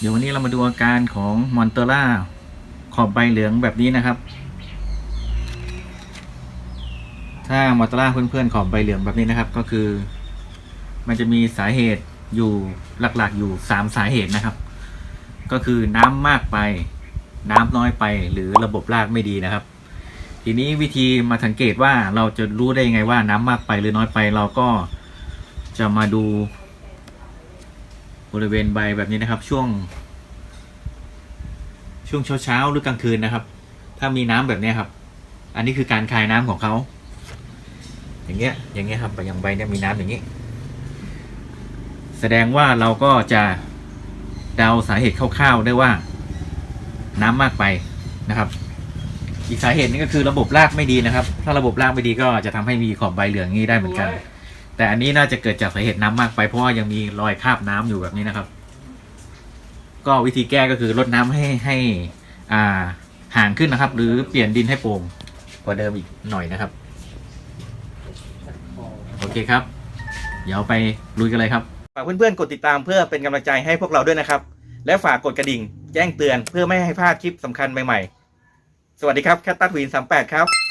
เดี๋ยววันนี้เรามาดูอาการของมอนเตอร่าขอบใบเหลืองแบบนี้นะครับ ถ้ามอนเตอร่าเพื่อนๆขอบใบเหลืองแบบนี้นะครับ ก็คือ มันจะมีสาเหตุอยู่หลักๆอยู่สามสาเหตุนะครับ ก็คือน้ำมากไป น้ำน้อยไปหรือระบบรากไม่ดีนะครับ ทีนี้วิธีมาสังเกตว่าเราจะรู้ได้ยังไงว่าน้ำมากไปหรือน้อยไปเราก็จะมาดู บริเวณใบแบบนี้นะครับ ช่วง ช่วงเช้าๆหรือกลางคืนนะครับ ถ้ามีน้ำแบบนี้ครับ อันนี้คือการคายน้ำของเขาอย่างเงี้ยอย่างเงี้ยครับอย่างใบเนี้ยมีน้ำอย่างนี้ แสดงว่าเราก็จะเดาสาเหตุคร่าวๆได้ว่า น้ำมากไปนะครับ อีกสาเหตุนึงก็คือระบบรากไม่ดีนะครับ ถ้าระบบรากไม่ดีก็จะทำให้มีขอบใบเหลืองงนี้ได้เหมือนกัน แต่อันนี้น่าจะเกิดจากสาเหตุน้ำมากไปเพราะว่ายังมีรอยคราบน้ำอยู่แบบนี้นะครับ ก็วิธีแก้ก็คือลดน้ำให้ให้อ่าห่างขึ้นนะครับ หรือเปลี่ยนดินให้โปร่งกว่าเดิมอีกหน่อยนะครับ โอเคครับ เดี๋ยวไปลุยกันเลยครับฝากเพื่อนๆกดติดตามเพื่อเป็นกำลังใจให้พวกเราด้วยนะครับ และฝากกดกระดิ่ง แจ้งเตือนเพื่อไม่ให้พลาดคลิปสำคัญใหม่ๆ สวัสดีครับแคตตาทวิน38 ครับ